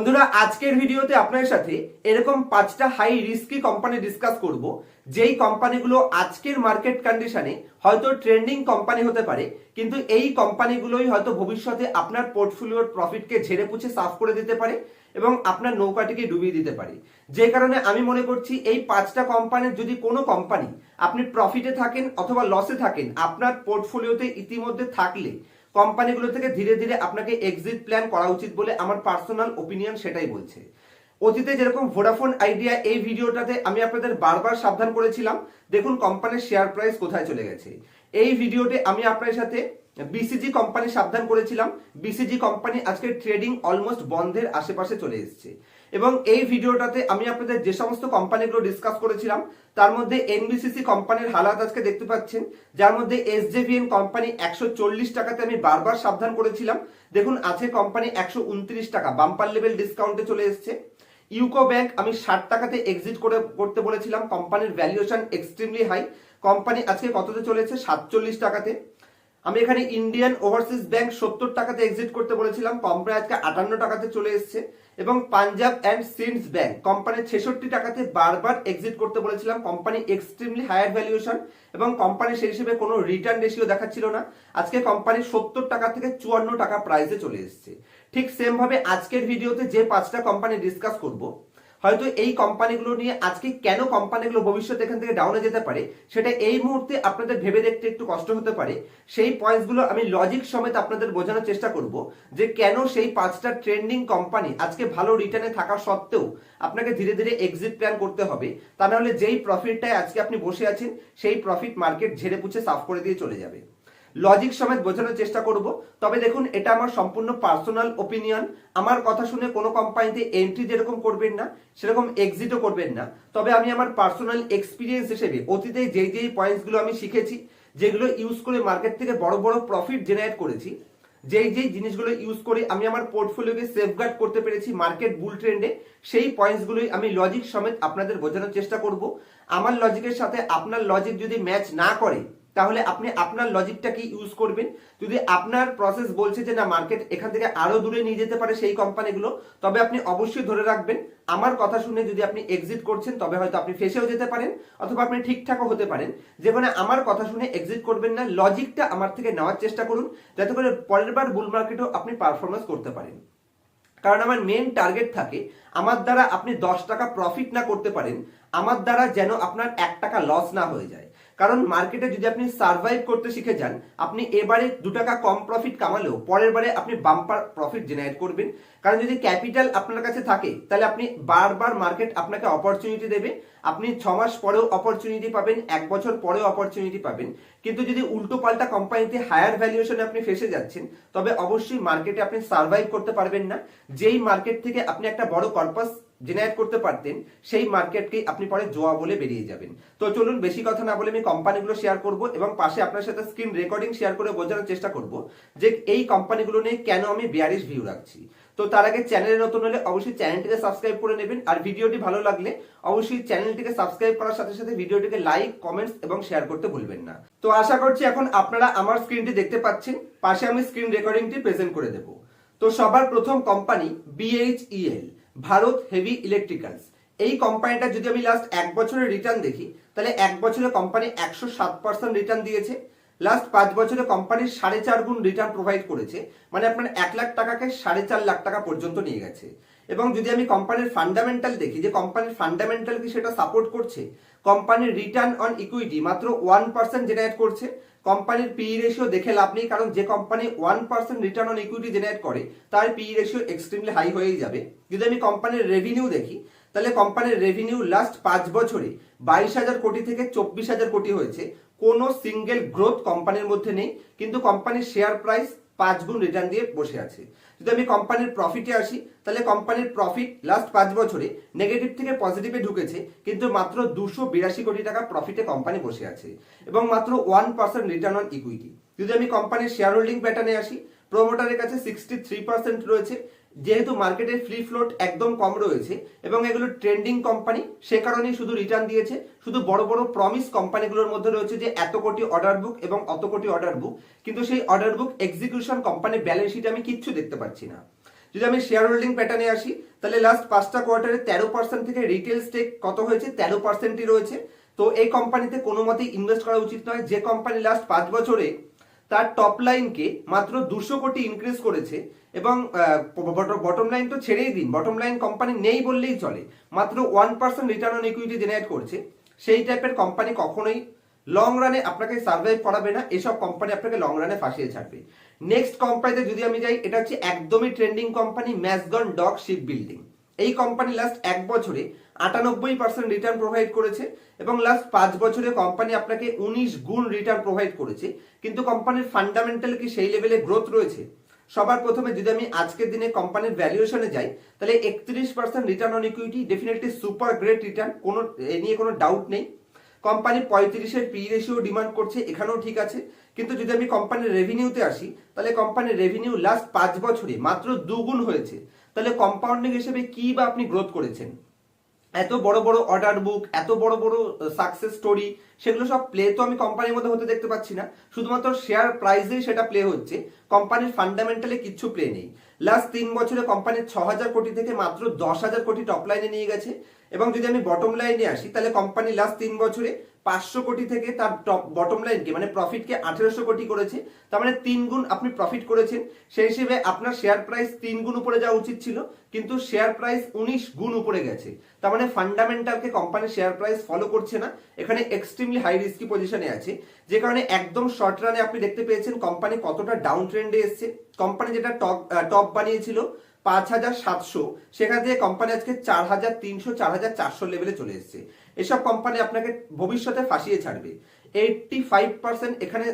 বন্ধুরা, আজকের ভিডিওতে আপনাদের সাথে এরকম পাঁচটা হাই রিস্কি কোম্পানি ডিসকাস করব। যেই কোম্পানিগুলো আজকের মার্কেট কন্ডিশনে হয়তো ট্রেন্ডিং কোম্পানি হতে পারে, কিন্তু এই কোম্পানিগুলোই হয়তো ভবিষ্যতে আপনার পোর্টফোলিওর প্রফিটকে ঝেড়ে পুছে সাফ করে দিতে পারে এবং আপনার নৌকাটিকে ডুবিয়ে দিতে পারে। যে কারণে আমি মনে করছি এই পাঁচটা কোম্পানির যদি কোনো কোম্পানি আপনি প্রফিটে থাকেন অথবা লসে থাকেন, আপনার পোর্টফোলিওতে ইতিমধ্যে থাকলে কোম্পানিগুলো থেকে ধীরে ধীরে আপনাকে এক্সিট প্ল্যান করা উচিত বলে আমার পার্সোনাল ওপিনিয়ন সেটাই বলছে। অতীতে যেরকম ভোডাফোন আইডিয়া এই ভিডিওটাতে আমি আপনাদের বারবার সাবধান করেছিলাম। দেখুন কোম্পানির শেয়ার প্রাইস কোথায় চলে গেছে। এই ভিডিওতে আমি আপনার সাথে বিসিজি কোম্পানি সাবধান করেছিলাম। বিসিজি কোম্পানি আজকে ট্রেডিং অলমোস্ট বন্ধের আশেপাশে চলে এসেছে। এবং এই ভিডিওটাতে আমি আপনাদের যে সমস্ত কোম্পানিগুলো ডিসকাস করেছিলাম, তার মধ্যে এনবিসিসি কোম্পানির হালাত আজকে দেখতে পাচ্ছেন। যার মধ্যে এসজেভিএন কোম্পানি একশো চল্লিশ টাকাতে আমি বারবার সাবধান করেছিলাম। দেখুন আছে কোম্পানি একশো উনত্রিশ টাকা বাম্পার লেভেল ডিসকাউন্টে চলে এসেছে। ইউকো ব্যাংক আমি ষাট টাকাতে এক্সিট করে, করতে বলেছিলাম। কোম্পানির ভ্যালুয়েশন এক্সট্রিমলি হাই কোম্পানি আজকে কততে চলেছে? সাতচল্লিশ টাকাতে। আমি এখানে ইন্ডিয়ান ওভারসিজ ব্যাংক সত্তর টাকাতে এক্সিট করতে বলেছিলাম কোম্পানি আজকে আটান্ন টাকাতে চলে এসেছে, এবং Punjab and Sind bank company ছেষট্টি টাকাতে বারবার এক্সিট করতে বলেছিলাম কোম্পানি এক্সট্রিমলি হায়ার ভ্যালুয়েশন এবং কোম্পানি সেই হিসেবে কোনো রিটার্ন রেশিও দেখাচ্ছিল না। আজকে কোম্পানি সত্তর টাকা থেকে চুয়ান্ন টাকা প্রাইসে চলে এসেছে। ঠিক সেমভাবে আজকের ভিডিওতে যে পাঁচটা কোম্পানি ডিসকাস করব হয়তো এই কোম্পানিগুলো নিয়ে আজকে কেন কোম্পানিগুলো ভবিষ্যতে এখান থেকে ডাউনে যেতে পারে, সেটা এই মুহূর্তে আপনাদের ভেবে দেখতে একটু কষ্ট হতে পারে। সেই পয়েন্টসগুলো আমি লজিক সমেত আপনাদের বোঝানোর চেষ্টা করব যে কেন সেই পাঁচটা ট্রেন্ডিং কোম্পানি আজকে ভালো রিটার্নে থাকা সত্ত্বেও আপনাকে ধীরে ধীরে এক্সিট প্ল্যান করতে হবে। তা নাহলে যেই প্রফিটটায় আজকে আপনি বসে আছেন, সেই প্রফিট মার্কেট ঝেড়ে পুছে সাফ করে দিয়ে চলে যাবে। লজিক সমেত বোঝানোর চেষ্টা করব। তবে দেখুন, এটা আমার সম্পূর্ণ পার্সোনাল ওপিনিয়ন আমার কথা শুনে কোনো কোম্পানিতে এন্ট্রি যেরকম করবেন না, সেরকম এক্সিটও করবেন না। তবে আমি আমার পার্সোনাল এক্সপিরিয়েন্স হিসেবে অতীতে যেই যেই পয়েন্টসগুলো আমি শিখেছি, যেগুলো ইউজ করে মার্কেট থেকে বড় বড় প্রফিট জেনারেট করেছি, যেই যেই জিনিসগুলো ইউজ করে আমি আমার পোর্টফোলিওকে সেফগার্ড করতে পেরেছি মার্কেট বুল ট্রেন্ডে সেই পয়েন্টসগুলোই আমি লজিক সমেত আপনাদের বোঝানোর চেষ্টা করব। আমার লজিকের সাথে আপনার লজিক যদি ম্যাচ না করে তাহলে আপনি আপনার লজিকটা লজিকটাকে ইউজ করবেন? যদি আপনার প্রসেস বলছে যে না মার্কেট এখান থেকে আরও দূরে নিয়ে যেতে পারে সেই কোম্পানিগুলো তবে আপনি অবশ্যই ধরে রাখবেন, আমার কথা শুনে যদি আপনি এক্সিট করছেন, তবে হয়তো আপনি ফেসেও যেতে পারেন, অথবা আপনি ঠিকঠাকও হতে পারেন। যেখানে আমার কথা শুনে এক্সিট করবেন না লজিকটা আমার থেকে নেওয়ার চেষ্টা করুন, যাতে করে পরের বার বুল মার্কেটেও আপনি পারফরমেন্স করতে পারেন। কারণ আমার মেন টার্গেট থাকে, আমার দ্বারা আপনি দশ টাকা প্রফিট না করতে পারেন, আমার দ্বারা যেন আপনার এক টাকা লস না হয়ে যায়। কারণ মার্কেটে যদি আপনি সার্ভাইভ করতে শিখে যান, আপনি এবারে দু টাকা কম প্রফিট কামালেও পরের বারে আপনি বাম্পার প্রফিট জেনারেট করবেন। কারণ যদি ক্যাপিটাল আপনার কাছে থাকে, তাহলে আপনি বারবার মার্কেট আপনাকে অপরচুনিটি দেবে। আপনি ছ মাস পরেও অপরচুনিটি পাবেন, এক বছর পরেও অপরচুনিটি পাবেন। কিন্তু যদি উল্টো পাল্টা কোম্পানিতে হায়ার ভ্যালুয়েশনে আপনি ফেসে যাচ্ছেন, তবে অবশ্যই মার্কেটে আপনি সার্ভাইভ করতে পারবেন না। যেই মার্কেট থেকে আপনি একটা বড় কর্পাস জেনারেট করতে পারতেন, সেই মার্কেটকে আপনি পরে জোয়া বলে বেরিয়ে যাবেন। তো চলুন, বেশি কথা না বলে আমি কোম্পানিগুলো শেয়ার করব এবং পাশে আপনার সাথে স্ক্রিন রেকর্ডিং শেয়ার করে বোঝানোর চেষ্টা করব যে এই কোম্পানিগুলো নিয়ে কেন আমি বিয়ারিশ ভিউ রাখছি। তো তার আগে চ্যানেলে নতুন হলে অবশ্যই চ্যানেলটিকে সাবস্ক্রাইব করে নেবেন আর ভিডিওটি ভালো লাগলে অবশ্যই চ্যানেলটিকে সাবস্ক্রাইব করার সাথে সাথে ভিডিওটিকে লাইক কমেন্টস এবং শেয়ার করতে ভুলবেন না। তো আশা করছি এখন আপনারা আমার স্ক্রিনটি দেখতে পাচ্ছেন, পাশে আমি স্ক্রিন রেকর্ডিংটি প্রেজেন্ট করে দেব। তো সবার প্রথম company BHEL Bharat heavy electricals এই কোম্পানিটা যদি আমি লাস্ট এক বছরের রিটার্ন দেখি, তাহলে এক বছরে কোম্পানি একশো সাত পার্সেন্ট রিটার্ন দিয়েছে। লাস্ট পাঁচ বছরে কোম্পানির সাড়ে চার গুণ রিটার্ন প্রোভাইড করেছে। মানে আপনার এক লাখ টাকাকে সাড়ে চার লাখ টাকা পর্যন্ত নিয়ে গেছে। এবং যদি আমি কোম্পানির ফান্ডামেন্টাল দেখি, যে কোম্পানির ফান্ডামেন্টাল কি সেটা সাপোর্ট করছে? কোম্পানির রিটার্ন অন ইকুইটি মাত্র ওয়ান পার্সেন্ট জেনারেট করছে। কোম্পানির পি রেশিও দেখে লাভ নেই, কারণ যে company one percent return on equity generate করে, তার পি রেশিও এক্সট্রিমলি হাই হয়েই যাবে। যদি আমি কোম্পানির রেভিনিউ দেখি, তাহলে কোম্পানির রেভিনিউ লাস্ট পাঁচ বছরে বাইশ হাজার কোটি থেকে চব্বিশ হাজার কোটি হয়েছে। কোনো সিঙ্গেল গ্রোথ কোম্পানির মধ্যে নেই, কিন্তু কোম্পানির শেয়ার প্রাইস পাঁচ গুণ রিটার্ন দিয়ে বসে আছে। যদি আমি কোম্পানির প্রফিটে আসি, তাহলে কোম্পানির প্রফিট লাস্ট পাঁচ বছরে নেগেটিভ থেকে পজিটিভে ঢুকেছে, কিন্তু মাত্র দুশো বিরাশি কোটি টাকা প্রফিটে কোম্পানি বসে আছে। এবং মাত্র one percent return on equity যদি আমি কোম্পানির শেয়ার হোল্ডিং প্যাটার্নে আসি প্রোমোটারের কাছে সিক্সটি থ্রি পার্সেন্ট রয়েছে। যেহেতু মার্কেটের ফ্রি ফ্লোট একদম কম রয়েছে এবং এগুলো ট্রেন্ডিং কোম্পানি সে কারণেই শুধু রিটার্ন দিয়েছে। শুধু বড় বড় প্রমিস কোম্পানিগুলোর মধ্যে রয়েছে যে এত কোটি অর্ডার বুক এবং অত কোটি অর্ডার বুক কিন্তু সেই অর্ডার বুক এক্সিকিউশন কোম্পানির ব্যালেন্স শিটে আমি কিচ্ছু দেখতে পাচ্ছি না। যদি আমি শেয়ার হোল্ডিং প্যাটার্নে আসি, তাহলে লাস্ট পাঁচটা কোয়ার্টারে তেরো পার্সেন্ট থেকে রিটেল স্টেক কত হয়েছে? তেরো পার্সেন্টই রয়েছে। তো এই কোম্পানিতে কোনো মতেই ইনভেস্ট করা উচিত নয়। যে কোম্পানি লাস্ট পাঁচ বছরে তার টপ লাইনকে মাত্র দুশো কোটি ইনক্রিজ করেছে এবং বটম লাইন তো ছেড়েই দিন। বটম লাইন কোম্পানি নেই বললেই চলে। মাত্র one percent return on equity generate করছে। সেই টাইপের কোম্পানি কখনোই লং রানে আপনাকে সার্ভাইভ করাবে না। এসব কোম্পানি আপনাকে লং রানে ফাঁসিয়ে ছাড়বে। নেক্সট কোম্পানিতে যদি আমি যাই, এটা হচ্ছে একদমই trending company Mazagon dock ship building এই কোম্পানি লাস্ট এক বছরে আটানব্বই পার্সেন্ট রিটার্ন প্রোভাইড করেছে এবং লাস্ট পাঁচ বছরে কোম্পানি আপনাকে উনিশ গুণ রিটার্ন প্রোভাইড করেছে। কিন্তু কোম্পানির ফান্ডামেন্টাল কি সেই লেভেলে গ্রোথ রয়েছে? সবার প্রথমে যদি আমি আজকের দিনে কোম্পানির ভ্যালুয়েশনে যাই, তাহলে একত্রিশ percent return on equity definitely super great return কোনো, এ নিয়ে কোনো ডাউট নেই। কোম্পানি পঁয়ত্রিশের পি রেশিও ডিমান্ড করছে, এখানেও ঠিক আছে। কিন্তু যদি আমি কোম্পানির রেভিনিউতে আসি, তাহলে কোম্পানির রেভিনিউ লাস্ট পাঁচ বছরে মাত্র দুগুণ হয়েছে। তাহলে কম্পাউন্ডিং হিসেবে কি বা আপনি গ্রোথ করেছেন? এত বড় বড় অর্ডার বুক এত বড় বড় সাকসেস স্টোরি সেগুলো সব প্লে তো আমি কোম্পানির মধ্যে হতে দেখতে পাচ্ছি না। শুধুমাত্র শেয়ার প্রাইসেই সেটা প্লে হচ্ছে কোম্পানির ফান্ডামেন্টালি কিচ্ছু প্লে নেই। লাস্ট তিন বছরে কোম্পানির ছ হাজার কোটি থেকে মাত্র দশ হাজার কোটি টপ লাইনে নিয়ে গেছে, এবং যদি আমি বটম লাইনে আসি, তাহলে কোম্পানি লাস্ট তিন বছরে পাঁচশো কোটি থেকে তার টপ বটম লাইনকে মানে প্রফিটকে আঠেরোশো কোটি করেছে। তার মানে তিন গুণ আপনি প্রফিট করেছেন। সেই হিসেবে আপনার শেয়ার প্রাইস তিন গুণ উপরে যাওয়া উচিত ছিল। কিন্তু শেয়ার প্রাইস উনিশ গুণ উপরে গেছে। তার মানে ফান্ডামেন্টালকে কোম্পানির শেয়ার প্রাইস ফলো করছে না। এখানে এক্সট্রিমলি হাই রিস্কি পজিশনে আছে। যে কারণে একদম শর্ট রানে আপনি দেখতে পেয়েছেন কোম্পানি কতটা ডাউন ট্রেন্ডে এসছে। কোম্পানি যেটা টপ টপ বানিয়েছিল পাঁচ হাজার সাতশো। সেখান থেকে কোম্পানি আজকে চার হাজার তিনশো, চার হাজার চারশো লেভেলে চলে এসছে। এসব কোম্পানি আপনাকে ভবিষ্যতে ফাঁসিয়ে ছাড়বে। এইটটি ফাইভ পার্সেন্ট এখানে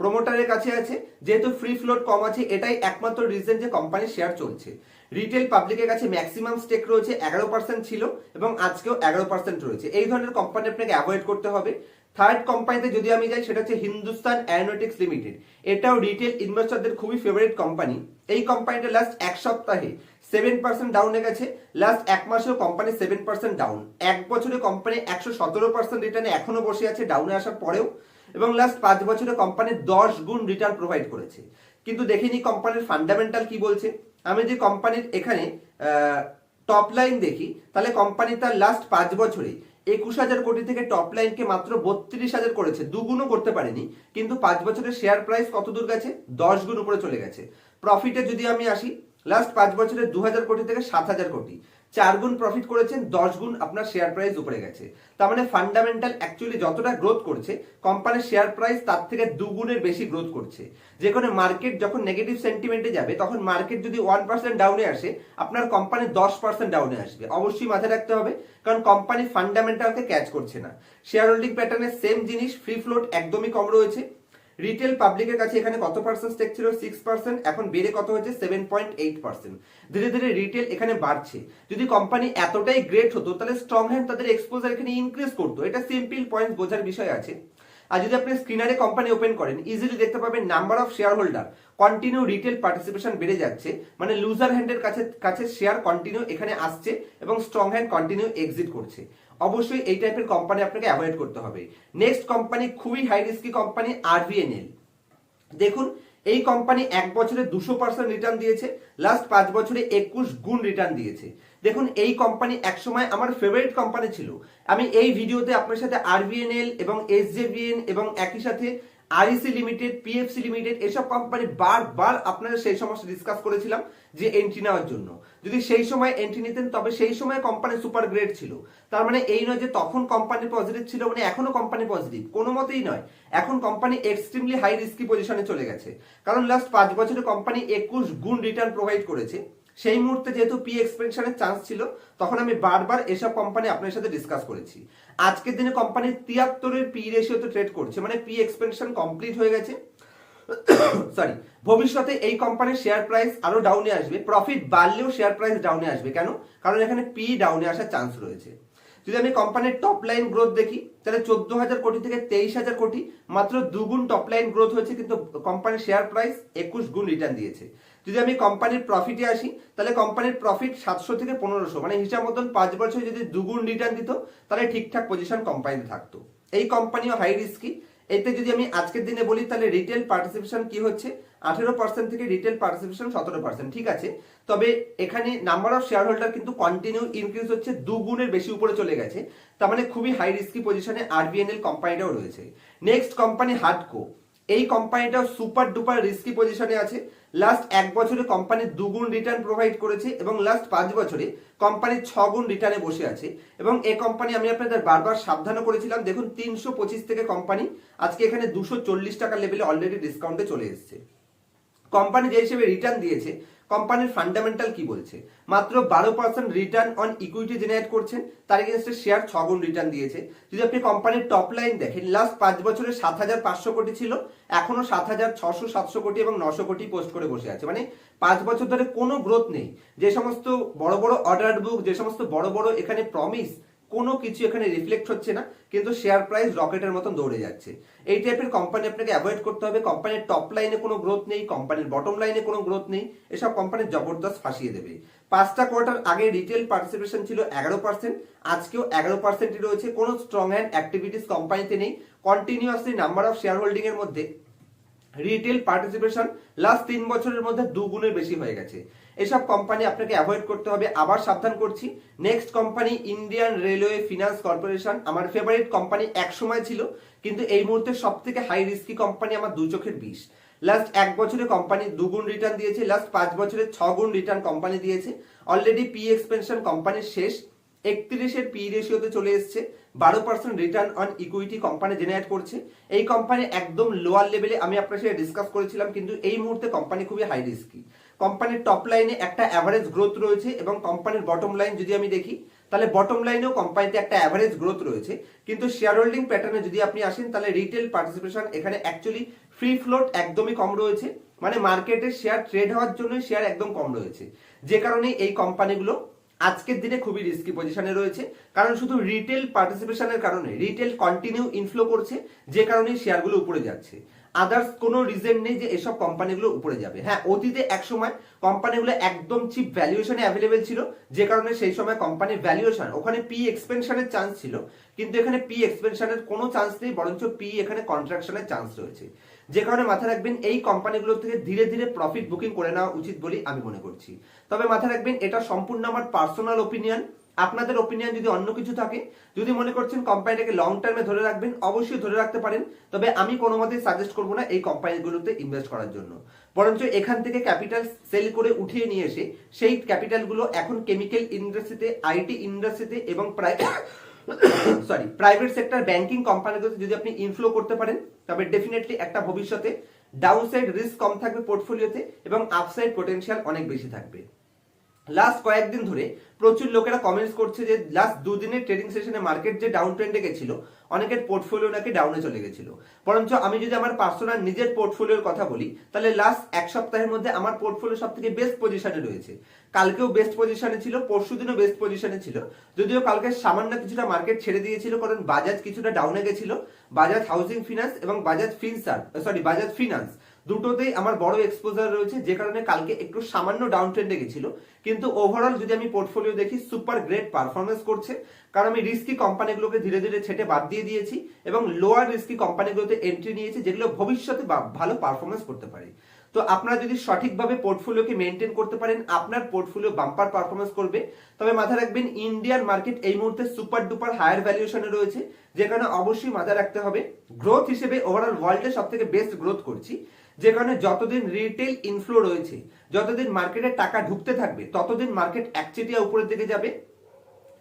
প্রমোটারের কাছে আছে। যেহেতু ফ্রি ফ্লোট কম আছে, এটাই একমাত্র রিজন যে কোম্পানির শেয়ার চলছে। রিটেল পাবলিকের কাছে ম্যাক্সিমাম স্টেক রয়েছে এগারো পার্সেন্ট ছিল এবং আজকেও এগারো পার্সেন্ট রয়েছে। এই ধরনের কোম্পানি আপনাকে অ্যাভয়েড করতে হবে। থার্ড কোম্পানিতে যদি আমি যাই, সেটা হচ্ছে হিন্দুস্তান অ্যারোনটিক্স লিমিটেড এটাও রিটেল ইনভেস্টরদের খুবই ফেভারিট কোম্পানি এই কোম্পানিটা লাস্ট এক সপ্তাহে সেভেন পার্সেন্ট ডাউনে গেছে। লাস্ট এক মাসেও কোম্পানি সেভেন পার্সেন্ট ডাউন এক বছরে কোম্পানি একশো সতেরো পার্সেন্ট রিটার্নে এখনও বসে আছে ডাউনে আসার পরেও। এবং লাস্ট পাঁচ বছরে কোম্পানি দশ গুণ রিটার্ন প্রোভাইড করেছে। কিন্তু দেখিনি কোম্পানির ফান্ডামেন্টাল কি বলছে? আমি যদি কোম্পানির এখানে টপ লাইন দেখি, তাহলে কোম্পানি তার লাস্ট পাঁচ বছরে একুশ হাজার কোটি থেকে টপ লাইনকে মাত্র বত্রিশ হাজার করেছে। দুগুণও করতে পারেনি, কিন্তু পাঁচ বছরের শেয়ার প্রাইস কত দূর গেছে? দশ গুণ উপরে চলে গেছে। প্রফিটে যদি আমি আসি লাস্ট পাঁচ বছরে দু হাজার কোটি থেকে সাত হাজার কোটি। চার গুণ প্রফিট করেছেন, দশ গুণ আপনার শেয়ার প্রাইস উপরে গেছে। তার মানে ফান্ডামেন্টাল অ্যাকচুয়ালি যতটা গ্রোথ করছে কোম্পানির শেয়ার প্রাইস তার থেকে দুগুণের বেশি গ্রোথ করছে। যে কোনো মার্কেট যখন নেগেটিভ সেন্টিমেন্টে যাবে, তখন মার্কেট যদি ওয়ান পার্সেন্ট ডাউনে আসে, আপনার কোম্পানি দশ পার্সেন্ট ডাউনে আসবে। অবশ্যই মাথায় রাখতে হবে, কারণ কোম্পানি ফান্ডামেন্টালকে ক্যাচ করছে না। শেয়ার হোল্ডিং প্যাটার্নের সেম জিনিস ফ্রি ফ্লোট একদমই কম রয়েছে। রিটেল পাবলিকের কাছে এখানে কত পার্সেন্ট স্টেক ছিল? সিক্স পার্সেন্ট এখন বেড়ে কত হয়েছে? সেভেন পয়েন্ট এইট পার্সেন্ট ধীরে ধীরে রিটেল এখানে বাড়ছে। যদি কোম্পানি এতটাই গ্রেট হতো, তাহলে স্ট্রং হ্যান্ড তাদের এক্সপোজার এখানে ইনক্রিজ করতো। এটা সিম্পল পয়েন্ট বোঝার বিষয় আছে। আর যদি আপনি স্ক্রিনারে কোম্পানি ওপেন করেন ইজিলি দেখতে পাবেন number of share holder continue retail participation বেড়ে যাচ্ছে। মানে লুজার হ্যান্ডের কাছে কাছে শেয়ার কন্টিনিউ এখানে আসছে এবং স্ট্রং হ্যান্ড কন্টিনিউ এক্সিট করছে। অবশ্যই এই টাইপের কোম্পানি আপনাকে অ্যাভয়েড করতে হবে। নেক্সট কোম্পানি খুবই হাই রিস্কি কোম্পানি আরবিএনএল দেখুন, এই কোম্পানি এক বছরে দুশো পার্সেন্ট রিটার্ন দিয়েছে লাস্ট পাঁচ বছরে একুশ গুণ রিটার্ন দিয়েছে। দেখুন, এই কোম্পানি একসময় আমার ফেভারিট কোম্পানি ছিল। আমি এই ভিডিওতে আপনার সাথে আরবিএনএল এবং এসজেবিএন এবং একই সাথে আরইসি লিমিটেড, পিএফসি লিমিটেড, এসব কোম্পানি বারবার আপনারা সেই সমস্ত ডিসকাস করেছিলাম যে এন্ট্রি নেওয়ার জন্য। যদি সেই সময় এন্ট্রি নিতেন, তবে সেই সময় কোম্পানি সুপার গ্রেড ছিল। তার মানে এই নয় যে তখন কোম্পানি পজিটিভ ছিল মানে এখনও কোম্পানি পজিটিভ কোনো মতেই নয়। এখন কোম্পানি এক্সট্রিমলি হাই রিস্কি পজিশনে চলে গেছে। কারণ লাস্ট পাঁচ বছরে কোম্পানি একুশ গুণ রিটার্ন প্রোভাইড করেছে। সেই মুহূর্তে যেহেতু পি এক্সপেনশনের চান্স ছিল, তখন আমি বারবার এসব কোম্পানি আপনার সাথে ডিসকাস করেছি। আজকের দিনে কোম্পানি তিয়াত্তরের পি রেশিওতে ট্রেড করছে মানে পি এক্সপেনশন কমপ্লিট হয়ে গেছে। সরি ভবিষ্যতে এই কোম্পানির শেয়ার প্রাইস আরও ডাউনে আসবে প্রফিট বাড়লেও শেয়ার প্রাইস ডাউনে আসবে। কেন? কারণ এখানে পি ডাউনে আসার চান্স রয়েছে। যদি আমি কোম্পানির টপ লাইন গ্রোথ দেখি, তাহলে চোদ্দ হাজার কোটি থেকে তেইশ হাজার কোটি মাত্র দুগুণ টপ লাইন গ্রোথ হয়েছে, কিন্তু কোম্পানির শেয়ার প্রাইস একুশ গুণ রিটার্ন দিয়েছে। যদি আমি কোম্পানির প্রফিটে আসি, তাহলে কোম্পানির প্রফিট সাতশো থেকে পনেরোশো মানে হিসাব মতন পাঁচ বছর যদি দুগুণ রিটার্ন দিত, তাহলে ঠিকঠাক পজিশন কোম্পানিতে থাকতো। এই কোম্পানিও হাই রিস্কি এতে যদি আমি আজকের দিনে বলি, তাহলে রিটেল পার্টিসিপেশন কি হচ্ছে? আঠেরো পার্সেন্ট থেকে রিটেল পার্টিসিপেশন সতেরো পার্সেন্ট ঠিক আছে? তবে এখানে নাম্বার অফ শেয়ার হোল্ডার কিন্তু কন্টিনিউ ইনক্রিজ হচ্ছে, দুগুণের বেশি উপরে চলে গেছে। তার মানে খুবই হাই রিস্কি পজিশনে আরবিএনএল কোম্পানিটাও রয়েছে। নেক্সট কোম্পানি হার্ডকো এই কোম্পানিটাও সুপার ডুপার রিস্কি পজিশনে আছে। লাস্ট এক বছরে কোম্পানি দুগুণ রিটার্ন প্রোভাইড করেছে এবং লাস্ট পাঁচ বছরে কোম্পানি ছগুণ রিটার্নে বসে আছে। এবং এ কোম্পানি আমি আপনাদের বারবার সাবধানও করেছিলাম। দেখুন, তিনশো পঁচিশ থেকে কোম্পানি আজকে এখানে দুশো চল্লিশ টাকার লেভেলে অলরেডি ডিসকাউন্টে চলে এসেছে। কোম্পানি যে হিসেবে রিটার্ন দিয়েছে কোম্পানির ফান্ডামেন্টাল কি বলছে? মাত্র বারো percent return on equity generate করছেন, তার এগেনস্টে শেয়ার ছগুণ রিটার্ন দিয়েছে। যদি আপনি কোম্পানির টপ লাইন দেখেন লাস্ট পাঁচ বছরে সাত হাজার পাঁচশো কোটি ছিল, এখনও সাত হাজার ছশো সাতশো কোটি এবং নশো কোটি পোস্ট করে বসে আছে। মানে পাঁচ বছর ধরে কোনো গ্রোথ নেই। যে সমস্ত বড় বড় অর্ডার বুক যে সমস্ত বড় বড় এখানে প্রমিস কোনো কিছু এখানে রিফ্লেক্ট হচ্ছে না, কিন্তু শেয়ার প্রাইস রকেটের মতন দৌড়ে যাচ্ছে। এই টাইপের কোম্পানি আপনাকে অ্যাভয়েড করতে হবে। কোম্পানির টপ লাইনে কোনো গ্রোথ নেই কোম্পানির বটম লাইনে কোনো গ্রোথ নেই। এসব কোম্পানির জবরদস্ত ফাঁসিয়ে দেবে। পাঁচটা কোয়ার্টার আগে রিটেল পার্টিসিপেশন ছিল এগারো পার্সেন্ট আজকেও এগারো পার্সেন্টই রয়েছে। কোনো স্ট্রং হ্যান্ড অ্যাক্টিভিটিস কোম্পানিতে নেই। Continuously number of share holding এর মধ্যে রিটেল পার্টিসিপেশন লাস্ট তিন বছরের মধ্যে দুগুণের বেশি হয়ে গেছে। এসব কোম্পানি আপনাকে অ্যাভয়েড করতে হবে। আবার সাবধান করছি। Next company Indian railway finance corporation আমার ফেভারিট কোম্পানি এক সময় ছিল, কিন্তু এই মুহূর্তে সব থেকে হাই রিস্কি কোম্পানি আমার দু চোখের বিষ। লাস্ট এক বছরে কোম্পানি দুগুণ রিটার্ন দিয়েছে লাস্ট পাঁচ বছরে ছগুণ রিটার্ন কোম্পানি দিয়েছে। অলরেডি পি এক্সপেনশন কোম্পানির শেষ। একত্রিশের পি রেশিওতে চলে এসছে। বারো percent return on equity company generate করছে। এই কোম্পানি একদম লোয়ার লেভেলে আমি আপনার সাথে ডিসকাস করেছিলাম, কিন্তু এই মুহূর্তে কোম্পানি খুবই হাই রিস্কি কোম্পানির টপ লাইনে একটা অ্যাভারেজ গ্রোথ রয়েছে এবং কোম্পানির বটম লাইন যদি আমি দেখি, তাহলে বটম লাইনেও কোম্পানিতে একটা অ্যাভারেজ গ্রোথ রয়েছে। কিন্তু শেয়ার হোল্ডিং প্যাটার্নে যদি আপনি আসেন, তাহলে রিটেল পার্টিসিপেশন এখানে অ্যাকচুয়ালি ফ্রি ফ্লোট একদমই কম রয়েছে। মানে মার্কেটে শেয়ার ট্রেড হওয়ার জন্য শেয়ার একদম কম রয়েছে। যে কারণে এই কোম্পানিগুলো আজকের দিনে খুবই রিস্কি পজিশনে রয়েছে। কারণ শুধু রিটেল পার্টিসিপেশনের কারণে রিটেল কন্টিনিউ ইনফ্লো করছে, যে কারণে শেয়ারগুলো উপরে যাচ্ছে। আদার্স কোনো রিজন নেই যে এসব কোম্পানিগুলো উপরে যাবে। হ্যাঁ অতীতে এক সময় কোম্পানিগুলো একদম চিপ ভ্যালুয়েশনে অ্যাভেলেবেল ছিল, যে কারণে সেই সময় কোম্পানির ভ্যালুয়েশন ওখানে পি এক্সপেনশনের চান্স ছিল। কিন্তু এখানে পি এক্সপেনশনের কোনো চান্স নেই, বরঞ্চ পি এখানে কন্ট্রাকশনের চান্স রয়েছে। যে কারণে মাথায় রাখবেন, এই কোম্পানিগুলো থেকে ধীরে ধীরে প্রফিট বুকিং করে নেওয়া উচিত বলেই আমি মনে করছি। তবে মাথায় রাখবেন, এটা সম্পূর্ণ আমার পার্সোনাল ওপিনিয়ন আপনাদের ওপিনিয়ন যদি অন্য কিছু থাকে, যদি মনে করছেন কোম্পানিটাকে লং টার্মে ধরে রাখবেন, অবশ্যই ধরে রাখতে পারেন। তবে আমি কোনো মতেই সাজেস্ট করব না এই কোম্পানিগুলোতে ইনভেস্ট করার জন্য। বরঞ্চ এখান থেকে ক্যাপিটাল সেল করে উঠিয়ে নিয়ে এসে, সেই ক্যাপিটালগুলো এখন কেমিক্যাল ইন্ডাস্ট্রিতে আইটি ইন্ডাস্ট্রিতে এবং প্রায় সরি প্রাইভেট সেক্টর ব্যাংকিং কোম্পানিগুলোতে যদি আপনি ইনফ্লো করতে পারেন, তবে ডেফিনেটলি একটা ভবিষ্যতে ডাউনসাইড রিস্ক কম থাকবে পোর্টফোলিওতে এবং আপসাইড পোটেনশিয়াল অনেক বেশি থাকবে। লাস্ট কয়েকদিন ধরে প্রচুর লোকেরা কমেন্টস করছে যে লাস্ট দুদিনের ট্রেডিং সেশনে মার্কেট যে ডাউন ট্রেন্ডে গেছিল, অনেকের পোর্টফোলিও নাকি ডাউনে চলে গেছিল। বরঞ্চ আমি যদি আমার পার্সোনাল নিজের পোর্টফোলিওর কথা বলি, তাহলে লাস্ট এক সপ্তাহের মধ্যে আমার পোর্টফোলিও সব থেকে বেস্ট পজিশনে রয়েছে। কালকেও বেস্ট পজিশনে ছিল পরশু দিনও বেস্ট পজিশনে ছিল। যদিও কালকে সামান্য কিছুটা মার্কেট ছেড়ে দিয়েছিল, কারণ বাজাজ কিছুটা ডাউনে গেছিল। বাজাজ হাউসিং ফিনান্স এবং Bajaj Finserv sorry Bajaj finance দুটোতেই আমার বড় এক্সপোজার রয়েছে, যে কারণে কালকে একটু সামান্য ডাউন ট্রেন্ডে গেছিল। কিন্তু ওভারঅল যদি আমি পোর্টফোলিও দেখি সুপার গ্রেট পারফরমেন্স করছে। কারণ আমি রিস্কি কোম্পানিগুলোকে ধীরে ধীরে ছেটে বাদ দিয়ে দিয়েছি এবং লোয়ার রিস্কি কোম্পানিগুলোতে এন্ট্রি নিয়েছি, যেগুলো ভবিষ্যতে ভালো পারফরমেন্স করতে পারে। তো আপনারা যদি সঠিকভাবে পোর্টফোলিওকে মেনটেন করতে পারেন, আপনার পোর্টফোলিও বাম্পার পারফরমেন্স করবে। তবে মাথায় রাখবেন ইন্ডিয়ান মার্কেট এই মুহূর্তে সুপার ডুপার হায়ার ভ্যালুয়েশনে রয়েছে। যে কারণে অবশ্যই মাথায় রাখতে হবে গ্রোথ হিসেবে ওভারঅল ওয়ার্ল্ডে সব থেকে বেস্ট গ্রোথ করছি। যে কারণে যতদিন রিটেল ইনফ্লো রয়েছে, যতদিন মার্কেটে টাকা ঢুকতে থাকবে, ততদিন মার্কেট একচেটিয়া উপরের দিকে যাবে।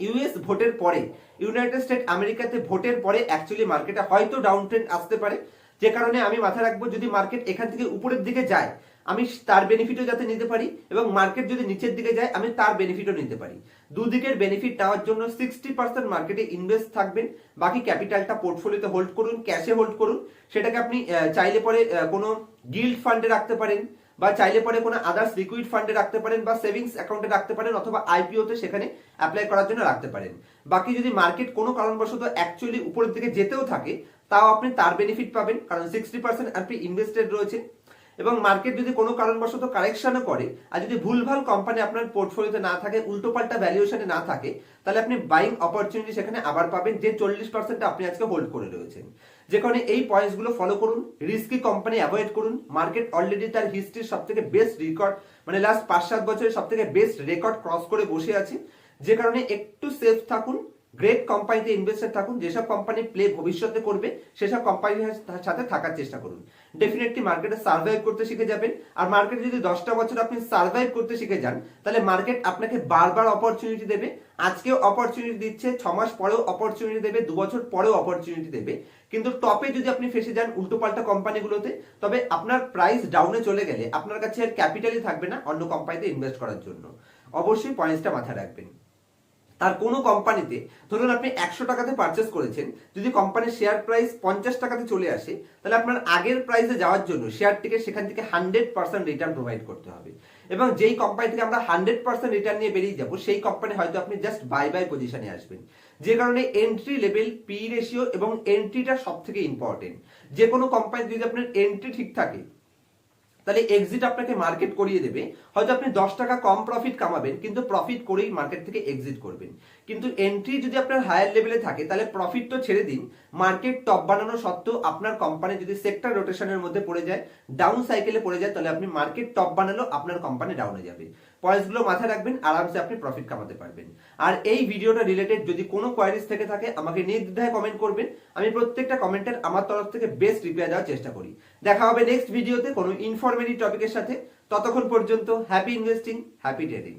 ইউএস ভোটের পরে ইউনাইটেড স্টেট আমেরিকাতে ভোটের পরে অ্যাকচুয়ালি মার্কেটে হয়তো ডাউন ট্রেন্ড আসতে পারে। যে কারণে আমি মাথায় রাখব, যদি মার্কেট এখান থেকে উপরের দিকে যায়, আমি তার বেনিফিটও যাতে নিতে পারি এবং মার্কেট যদি নিচের দিকে যায়, আমি তার বেনিফিটও নিতে পারি। দুদিকের বেনিফিট নেওয়ার জন্য সিক্সটি পার্সেন্ট মার্কেটে ইনভেস্ট থাকবেন। বাকি ক্যাপিটালটা পোর্টফোলিওতে হোল্ড করুন ক্যাশে হোল্ড করুন। সেটাকে আপনি চাইলে পরে কোনো গিল্ড ফান্ডে রাখতে পারেন বা চাইলে পরে কোনো আদার্স লিকুইড ফান্ডে রাখতে পারেন বা সেভিংস অ্যাকাউন্টে রাখতে পারেন অথবা আইপিওতে সেখানে অ্যাপ্লাই করার জন্য রাখতে পারেন। বাকি যদি মার্কেট কোনো কারণবশত অ্যাকচুয়ালি উপরের দিকে যেতেও থাকে, তাও আপনি তার বেনিফিট পাবেন। কারণ সিক্সটি পার্সেন্ট আপনি ইনভেস্টেড রয়েছে এবং মার্কেট যদি কোনো কারণবশত কারেকশনও করে, আর যদি ভুলভাল কোম্পানি আপনার পোর্টফোলিওতে না থাকে, উল্টোপাল্টা ভ্যালুয়েশনে না থাকে, তাহলে আপনি বাইং অপরচুনিটি সেখানে আবার পাবেন, যে চল্লিশ পার্সেন্ট আপনি আজকে হোল্ড করে রয়েছেন। যে কারণে এই পয়েন্টসগুলো ফলো করুন রিস্কি কোম্পানি অ্যাভয়েড করুন মার্কেট অলরেডি তার হিস্ট্রির সব থেকে বেস্ট রেকর্ড মানে লাস্ট পাঁচ সাত বছরের সব থেকে বেস্ট রেকর্ড ক্রস করে বসে আছে। যে কারণে একটু সেফ থাকুন গ্রেট কোম্পানিতে ইনভেস্টেড থাকুন, যেসব কোম্পানি প্লে ভবিষ্যতে করবে, সেসব কোম্পানির সাথে থাকার চেষ্টা করুন। ডেফিনেটলি মার্কেটে সার্ভাইভ করতে শিখে যাবেন, আর মার্কেটে যদি দশটা বছর আপনি সার্ভাইভ করতে শিখে যান, তাহলে মার্কেট আপনাকে বারবার অপরচুনিটি দেবে। আজকেও অপরচুনিটি দিচ্ছে, ছ মাস পরেও অপরচুনিটি দেবে, দু বছর পরেও অপরচুনিটি দেবে। কিন্তু টপে যদি আপনি ফেসে যান উল্টোপাল্টা কোম্পানিগুলোতে তবে আপনার প্রাইস ডাউনে চলে গেলে আপনার কাছে আর ক্যাপিটালই থাকবে না অন্য কোম্পানিতে ইনভেস্ট করার জন্য। অবশ্যই পয়েন্টসটা মাথায় রাখবেন। তার কোনো কোম্পানিতে, ধরুন আপনি একশো টাকাতে পারচেস করেছেন, যদি কোম্পানির শেয়ার প্রাইস পঞ্চাশ টাকাতে চলে আসে, তাহলে আপনার আগের প্রাইসে যাওয়ার জন্য শেয়ারটিকে সেখান থেকে হান্ড্রেড পার্সেন্ট রিটার্ন প্রোভাইড করতে হবে। এবং যেই কোম্পানি থেকে আমরা হান্ড্রেড পার্সেন্ট রিটার্ন নিয়ে বেরিয়ে যাব, সেই কোম্পানি হয়তো আপনি জাস্ট বাই বাই পজিশনে আসবেন। যে কারণে এন্ট্রি লেভেল পি রেশিও এবং এন্ট্রিটা সব থেকে ইম্পর্টেন্ট যে কোনো কোম্পানি যদি আপনার এন্ট্রি ঠিক থাকে তাহলে এক্সিট আপনাকে মার্কেট করিয়ে দেবে। হয়তো আপনি দশ টাকা কম প্রফিট কামাবেন, কিন্তু প্রফিট করেই মার্কেট থেকে এক্সিট করবেন। কিন্তু এন্ট্রি যদি আপনার হায়ার লেভেলে থাকে, তাহলে প্রফিট তো ছেড়ে দিন। মার্কেট টপ বানানো সত্ত্বেও আপনার কোম্পানি যদি সেক্টর রোটেশনের মধ্যে পড়ে যায় ডাউন সাইকেলে পড়ে যায়, তাহলে আপনি মার্কেট টপ বানালেও আপনার কোম্পানি ডাউনে যাবে। পয়েন্টসগুলো মাথায় রাখবেন, আরামসে আপনি প্রফিট কামাতে পারবেন। আর এই ভিডিওটা রিলেটেড যদি কোনো কোয়ারিজ থেকে থাকে, আমাকে নির্দ্বিধায় কমেন্ট করবেন। আমি প্রত্যেকটা কমেন্টের আমার তরফ থেকে বেস্ট রিপ্লাই দেওয়ার চেষ্টা করি। দেখা হবে নেক্সট ভিডিওতে কোনো ইনফরমেটিভ টপিকের সাথে। ততক্ষণ পর্যন্ত হ্যাপি ইনভেস্টিং হ্যাপি ট্রেডিং